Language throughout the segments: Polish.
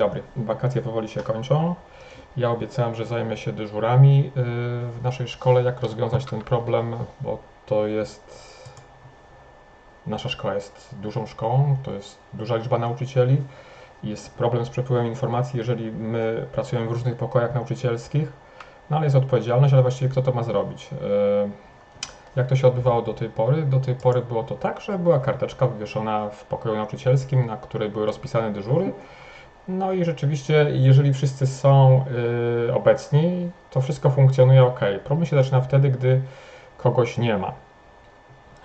Dobry, wakacje powoli się kończą. Ja obiecałem, że zajmę się dyżurami yy, w naszej szkole, jak rozwiązać ten problem, bo to jest. Nasza szkoła jest dużą szkołą, to jest duża liczba nauczycieli. Jest problem z przepływem informacji, jeżeli my pracujemy w różnych pokojach nauczycielskich, no ale jest odpowiedzialność, ale właściwie kto to ma zrobić? Yy, Jak to się odbywało do tej pory? Do tej pory było to tak, że była karteczka wywieszona w pokoju nauczycielskim, na której były rozpisane dyżury. No i rzeczywiście, jeżeli wszyscy są y, obecni, to wszystko funkcjonuje ok. Problem się zaczyna wtedy, gdy kogoś nie ma.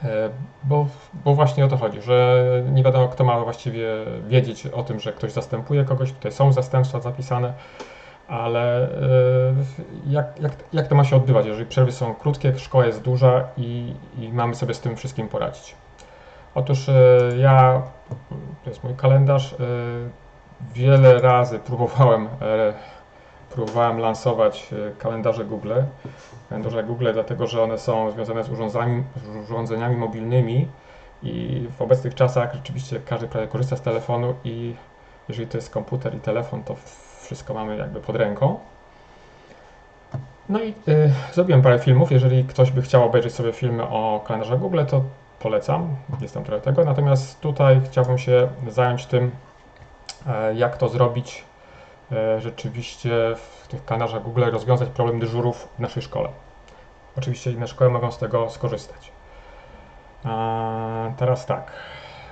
E, Bo, bo właśnie o to chodzi, że nie wiadomo, kto ma właściwie wiedzieć o tym, że ktoś zastępuje kogoś. Tutaj są zastępstwa zapisane, ale y, jak, jak, jak to ma się odbywać, jeżeli przerwy są krótkie, szkoła jest duża i, i mamy sobie z tym wszystkim poradzić? Otóż y, ja, to jest mój kalendarz, y, wiele razy próbowałem, e, próbowałem lansować e, kalendarze Google. Kalendarze Google, dlatego że one są związane z urządzeniami, urządzeniami mobilnymi i w obecnych czasach rzeczywiście każdy prawie korzysta z telefonu i jeżeli to jest komputer i telefon, to wszystko mamy jakby pod ręką. No i y, zrobiłem parę filmów. Jeżeli ktoś by chciał obejrzeć sobie filmy o kalendarzach Google, to polecam. Jest tam trochę tego. Natomiast tutaj chciałbym się zająć tym, jak to zrobić e, rzeczywiście w tych kalendarzach Google, rozwiązać problem dyżurów w naszej szkole. Oczywiście inne szkoły mogą z tego skorzystać. E, Teraz tak,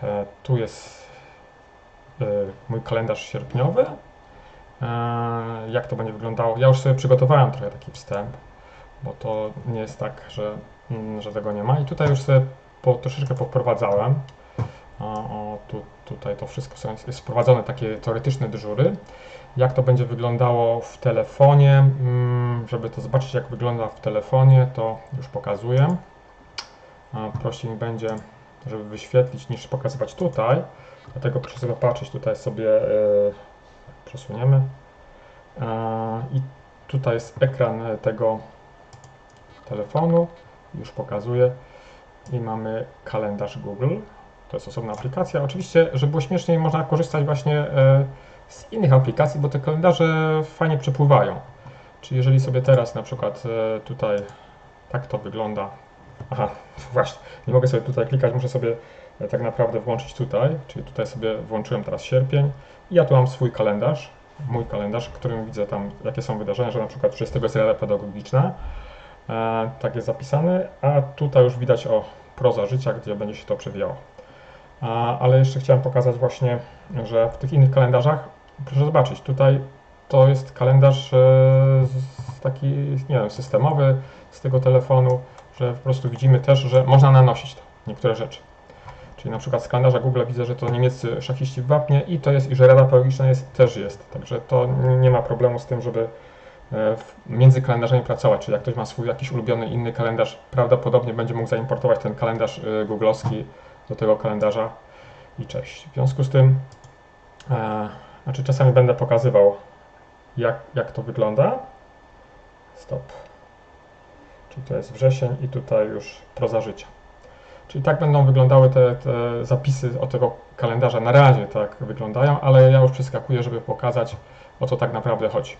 e, tu jest e, mój kalendarz sierpniowy. E, Jak to będzie wyglądało? Ja już sobie przygotowałem trochę taki wstęp, bo to nie jest tak, że, mm, że tego nie ma. I tutaj już sobie po, troszeczkę poprowadzałem. O, tutaj to wszystko są, jest wprowadzone takie teoretyczne dyżury. Jak to będzie wyglądało w telefonie, mm, żeby to zobaczyć jak wygląda w telefonie, to już pokazuję. Prościej mi będzie, żeby wyświetlić niż pokazywać tutaj. Dlatego proszę patrzeć tutaj sobie, e, przesuniemy. E, I tutaj jest ekran e, tego telefonu, już pokazuję. I mamy kalendarz Google. To jest osobna aplikacja. Oczywiście, żeby było śmieszniej, można korzystać właśnie e, z innych aplikacji, bo te kalendarze fajnie przepływają. Czyli jeżeli sobie teraz na przykład e, tutaj tak to wygląda. Aha, właśnie, nie mogę sobie tutaj klikać, muszę sobie e, tak naprawdę włączyć tutaj. Czyli tutaj sobie włączyłem teraz sierpień i ja tu mam swój kalendarz, mój kalendarz, w którym widzę tam jakie są wydarzenia, że na przykład 30 jest rada pedagogiczna. Tak jest zapisane, a tutaj już widać o proza życia, gdzie będzie się to przewijało. Ale jeszcze chciałem pokazać właśnie, że w tych innych kalendarzach, proszę zobaczyć, tutaj to jest kalendarz e, taki, nie wiem, systemowy z tego telefonu, że po prostu widzimy też, że można nanosić to, niektóre rzeczy. Czyli na przykład z kalendarza Google widzę, że to niemieccy szachiści w wapnie i to jest, i że Rada Pedagogiczna jest, też jest. Także to nie ma problemu z tym, żeby e, między kalendarzami pracować. Czyli jak ktoś ma swój jakiś ulubiony inny kalendarz, prawdopodobnie będzie mógł zaimportować ten kalendarz e, googlowski do tego kalendarza i cześć. W związku z tym, e, znaczy czasami będę pokazywał, jak, jak to wygląda. Stop. Czyli to jest wrzesień i tutaj już proza życia. Czyli tak będą wyglądały te, te zapisy o tego kalendarza. Na razie tak wyglądają, ale ja już przeskakuję, żeby pokazać, o co tak naprawdę chodzi.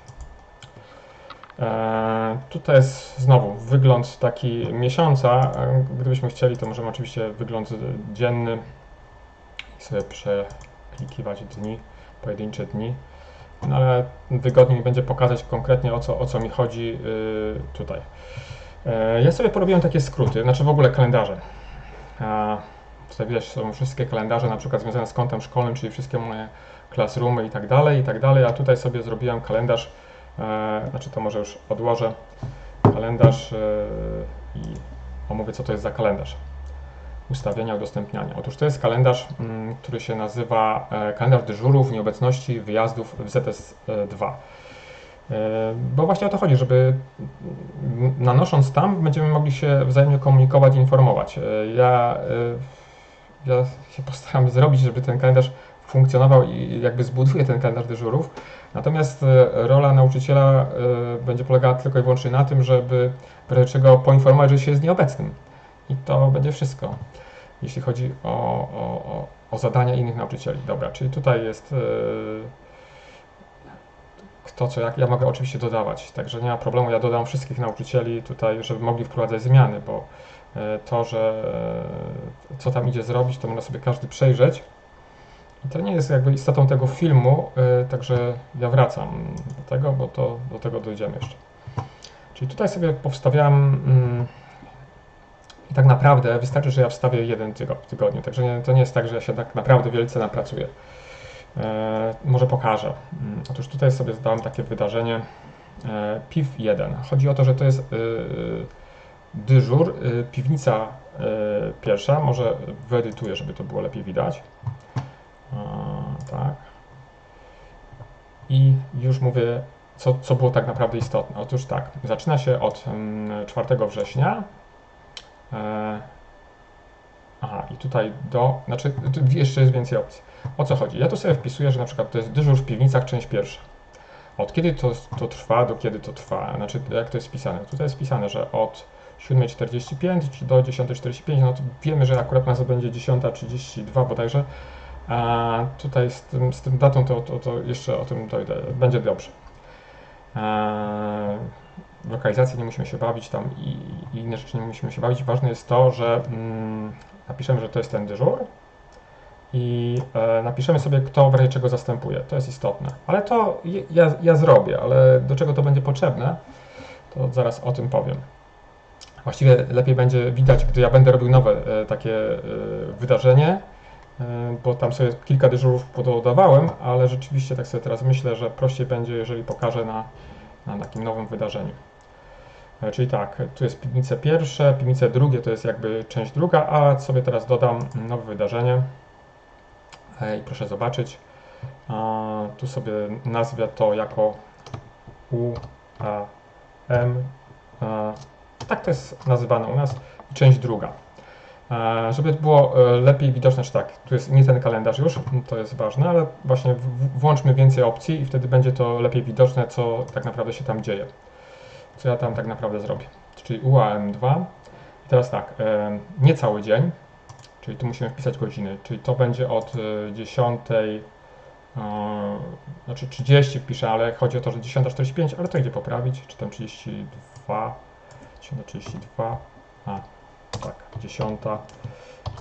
E, tutaj jest znowu wygląd taki miesiąca. E, Gdybyśmy chcieli, to możemy oczywiście wygląd dzienny i sobie przeklikiwać dni, pojedyncze dni. No ale wygodniej mi będzie pokazać konkretnie o co, o co mi chodzi y, tutaj. E, Ja sobie porobiłem takie skróty, znaczy w ogóle kalendarze. Tutaj widać są wszystkie kalendarze, na przykład związane z kontem szkolnym, czyli wszystkie moje classroomy i tak dalej, i tak dalej. A tutaj sobie zrobiłem kalendarz, znaczy to może już odłożę, kalendarz e, i omówię co to jest za kalendarz. Ustawienia, udostępniania. Otóż to jest kalendarz, mm, który się nazywa e, kalendarz dyżurów, nieobecności, wyjazdów w ZS2. E, Bo właśnie o to chodzi, żeby mm, nanosząc tam, będziemy mogli się wzajemnie komunikować informować. E, Ja, e, ja się postaram zrobić, żeby ten kalendarz funkcjonował i jakby zbuduję ten kalendarz dyżurów. Natomiast e, rola nauczyciela e, będzie polegała tylko i wyłącznie na tym, żeby w razie czego poinformować, że się jest nieobecnym. I to będzie wszystko, jeśli chodzi o, o, o, zadania innych nauczycieli. Dobra, czyli tutaj jest to, co jak ja mogę oczywiście dodawać. Także nie ma problemu, ja dodam wszystkich nauczycieli tutaj, żeby mogli wprowadzać zmiany, bo e, to, że e, co tam idzie zrobić, to można sobie każdy przejrzeć. To nie jest jakby istotą tego filmu, e, także ja wracam do tego, bo to, do tego dojdziemy jeszcze. Czyli tutaj sobie powstawiam mm, i tak naprawdę wystarczy, że ja wstawię jeden w tygodniu. Także nie, to nie jest tak, że ja się tak naprawdę wielce napracuję. E, może pokażę. Mm, Otóż tutaj sobie zdałem takie wydarzenie e, PIW 1. Chodzi o to, że to jest y, dyżur, y, piwnica y, pierwsza. Może wyedytuję, żeby to było lepiej widać. Tak. I już mówię, co, co było tak naprawdę istotne. Otóż tak, zaczyna się od mm, 4 września. E, aha, i tutaj do, znaczy jeszcze jest więcej opcji. O co chodzi? Ja tu sobie wpisuję, że na przykład to jest dyżur w piwnicach, część pierwsza. Od kiedy to, to trwa, do kiedy to trwa? Znaczy, jak to jest pisane? Tutaj jest pisane, że od 7.45 czy do 10.45, no to wiemy, że akurat nas będzie 10.32 bodajże. A tutaj z tym, z tym datą to, to, to jeszcze o tym dojdę. Będzie dobrze. Eee, lokalizacji nie musimy się bawić tam i, i inne rzeczy nie musimy się bawić. Ważne jest to, że mm, napiszemy, że to jest ten dyżur i e, napiszemy sobie, kto w razie czego zastępuje. To jest istotne. Ale to ja, ja zrobię, ale do czego to będzie potrzebne, to zaraz o tym powiem. Właściwie lepiej będzie widać, gdy ja będę robił nowe e, takie e, wydarzenie, bo tam sobie kilka dyżurów pododawałem, ale rzeczywiście tak sobie teraz myślę, że prościej będzie, jeżeli pokażę na, na takim nowym wydarzeniu. E, Czyli tak, tu jest piwnice pierwsze, piwnice drugie to jest jakby część druga, a sobie teraz dodam nowe wydarzenie. E, I proszę zobaczyć, tu sobie nazwę to jako U, A, M. A, tak to jest nazywane u nas. Część druga. E, Żeby było e, lepiej widoczne, że tak, tu jest nie ten kalendarz już, to jest ważne, ale właśnie włączmy więcej opcji i wtedy będzie to lepiej widoczne, co tak naprawdę się tam dzieje. Co ja tam tak naprawdę zrobię. Czyli UAM2. I teraz tak, e, nie cały dzień, czyli tu musimy wpisać godziny, czyli to będzie od e, 10, e, znaczy 30 wpiszę, ale chodzi o to, że 10.45, ale to idzie poprawić, czy tam 32, 10.32, a tak, 10,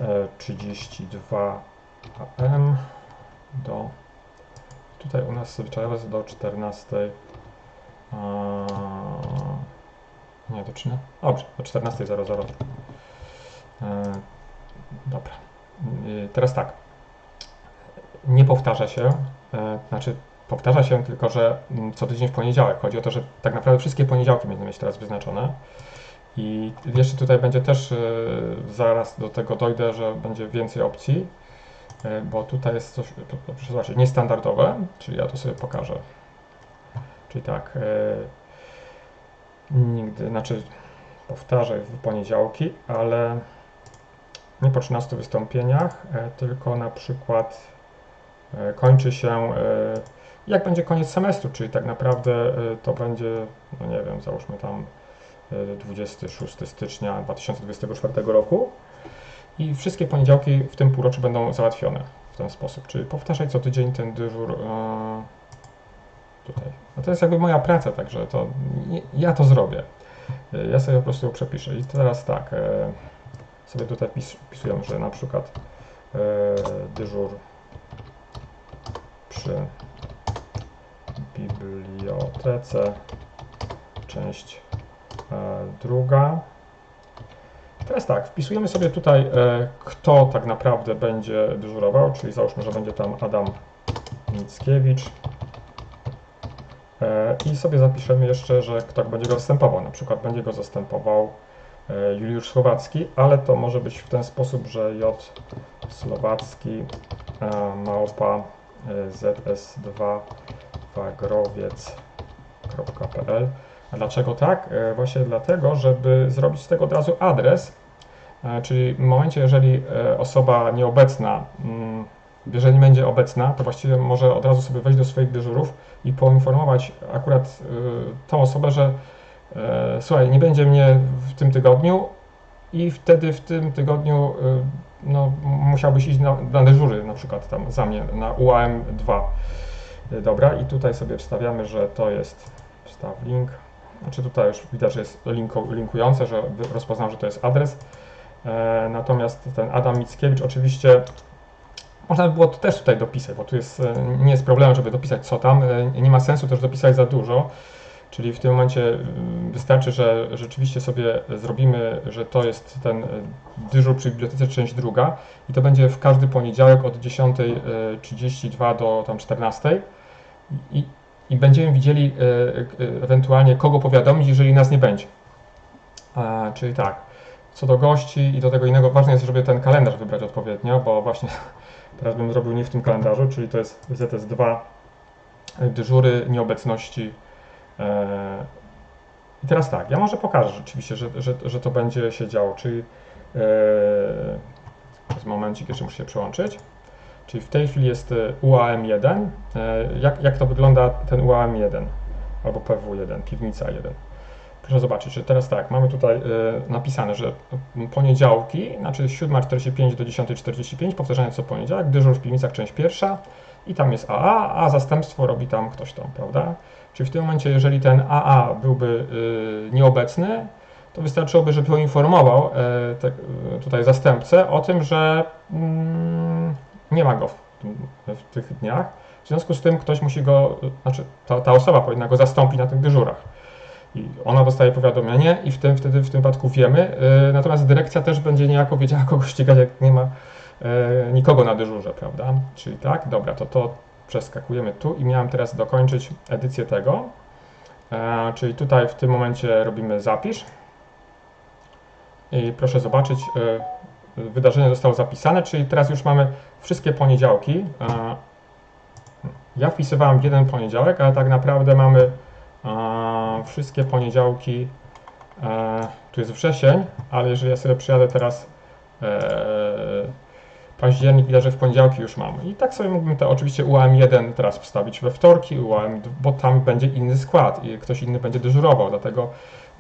e, 32 AM do, tutaj u nas zwyczajowo jest do 14, a, nie, do 13, dobrze, do 14.00. E, Dobra. Y, Teraz tak. Nie powtarza się, e, znaczy powtarza się tylko, że mm, co tydzień w poniedziałek. Chodzi o to, że tak naprawdę wszystkie poniedziałki będziemy mieć teraz wyznaczone. I jeszcze tutaj będzie też, e, zaraz do tego dojdę, że będzie więcej opcji, e, bo tutaj jest coś, niestandardowe, czyli ja to sobie pokażę. Czyli tak, e, nigdy, znaczy powtarzaj w poniedziałki, ale nie po 13 wystąpieniach, tylko na przykład kończy się, jak będzie koniec semestru, czyli tak naprawdę to będzie, no nie wiem, załóżmy tam 26 stycznia 2024 roku i wszystkie poniedziałki w tym półroczu będą załatwione w ten sposób, czyli powtarzaj co tydzień ten dyżur e, tutaj. No to jest jakby moja praca, także to ja to zrobię. E, Ja sobie po prostu przepiszę i teraz tak, e, sobie tutaj pis, że na przykład dyżur przy bibliotece, część druga. Teraz tak, wpisujemy sobie tutaj, e, kto tak naprawdę będzie dyżurował, czyli załóżmy, że będzie tam Adam Mickiewicz. E, I sobie zapiszemy jeszcze, że kto będzie go zastępował. Na przykład będzie go zastępował e, Juliusz Słowacki, ale to może być w ten sposób, że J Słowacki e, małpa e, zs2 wagrowiec.pl. Dlaczego tak? E, Właśnie dlatego, żeby zrobić z tego od razu adres, e, czyli w momencie, jeżeli e, osoba nieobecna, mm, jeżeli będzie obecna, to właściwie może od razu sobie wejść do swoich dyżurów i poinformować akurat tą osobę, że słuchaj, nie będzie mnie w tym tygodniu i wtedy w tym tygodniu no, musiałbyś iść na, na dyżury, na przykład tam za mnie, na UAM 2. Y, Dobra, i tutaj sobie wstawiamy, że to jest wstaw link. Znaczy tutaj już widać, że jest linkujące, że rozpoznam, że to jest adres. E, natomiast ten Adam Mickiewicz oczywiście można by było to też tutaj dopisać, bo tu jest, e, nie jest problem, żeby dopisać co tam. E, Nie ma sensu też dopisać za dużo. Czyli w tym momencie mm, wystarczy, że rzeczywiście sobie zrobimy, że to jest ten dyżur przy bibliotece część druga i to będzie w każdy poniedziałek od 10.32 do tam 14.00 i, i będziemy widzieli e, e, ewentualnie kogo powiadomić, jeżeli nas nie będzie. E, czyli tak, co do gości i do tego innego, ważne jest, żeby ten kalendarz wybrać odpowiednio, bo właśnie teraz bym zrobił nie w tym kalendarzu, czyli to jest ZS2 e, dyżury nieobecności. I teraz tak, ja może pokażę rzeczywiście, że, że, że to będzie się działo, czyli teraz momencik, jeszcze muszę się przełączyć. Czyli w tej chwili jest e, UAM1. E, Jak, jak to wygląda ten UAM1 albo PW1, piwnica 1? Proszę zobaczyć, że teraz tak, mamy tutaj e, napisane, że poniedziałki, znaczy 7.45 do 10.45, powtarzanie co poniedziałek, dyżur w piwnicach część pierwsza i tam jest AA, a zastępstwo robi tam ktoś tam, prawda? Czyli w tym momencie, jeżeli ten AA byłby nieobecny, to wystarczyłoby, żeby poinformował tutaj zastępcę o tym, że mm, nie ma go w, w tych dniach. W związku z tym ktoś musi go, y, znaczy ta, ta osoba powinna go zastąpić na tych dyżurach. I ona dostaje powiadomienie i w tym, wtedy w tym wypadku wiemy. y, natomiast dyrekcja też będzie niejako wiedziała, kogo ścigać, jak nie ma e, nikogo na dyżurze, prawda? Czyli tak, dobra, to to przeskakujemy tu i miałem teraz dokończyć edycję tego. E, czyli tutaj w tym momencie robimy zapisz. I proszę zobaczyć, e, wydarzenie zostało zapisane, czyli teraz już mamy wszystkie poniedziałki. Ja wpisywałem jeden poniedziałek, ale tak naprawdę mamy wszystkie poniedziałki. E, tu jest wrzesień, ale jeżeli ja sobie przyjadę teraz e, październik, widać, że w poniedziałki już mamy. I tak sobie mógłbym to oczywiście UAM1 teraz wstawić we wtorki, UAM, bo tam będzie inny skład i ktoś inny będzie dyżurował, dlatego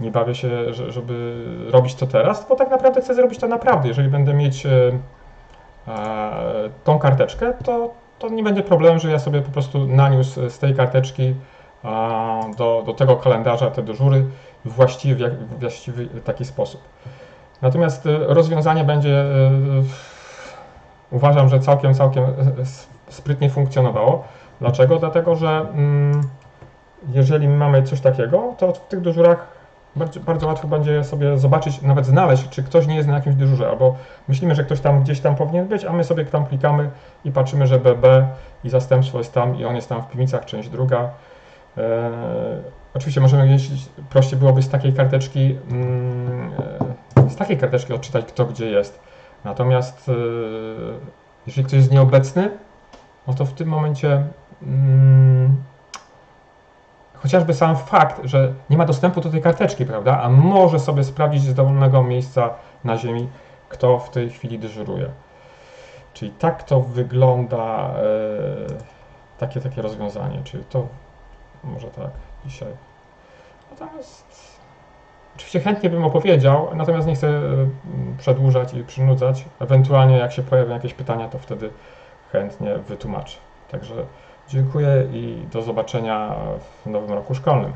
nie bawię się, że- żeby robić to teraz, bo tak naprawdę chcę zrobić to naprawdę. Jeżeli będę mieć e, e, tą karteczkę, to, to nie będzie problemu, że ja sobie po prostu naniósł z tej karteczki do, do tego kalendarza te dyżury w jak- w właściwy taki sposób. Natomiast e, rozwiązanie będzie uważam, że całkiem, całkiem sprytnie funkcjonowało. Dlaczego? Dlatego, że mm, jeżeli mamy coś takiego, to w tych dyżurach bardzo, bardzo łatwo będzie sobie zobaczyć, nawet znaleźć, czy ktoś nie jest na jakimś dyżurze, albo myślimy, że ktoś tam gdzieś tam powinien być, a my sobie tam klikamy i patrzymy, że BB i zastępstwo jest tam i on jest tam w piwnicach, część druga. E, oczywiście możemy gdzieś, prościej byłoby z takiej karteczki, mm, e, z takiej karteczki odczytać, kto gdzie jest. Natomiast e, jeżeli ktoś jest nieobecny, no to w tym momencie mm, chociażby sam fakt, że nie ma dostępu do tej karteczki, prawda, a może sobie sprawdzić z dowolnego miejsca na ziemi, kto w tej chwili dyżuruje. Czyli tak to wygląda e, takie, takie rozwiązanie, czyli to może tak dzisiaj. Natomiast oczywiście chętnie bym opowiedział, natomiast nie chcę e, przedłużać i przynudzać. Ewentualnie jak się pojawią jakieś pytania, to wtedy chętnie wytłumaczę. Także dziękuję i do zobaczenia w nowym roku szkolnym.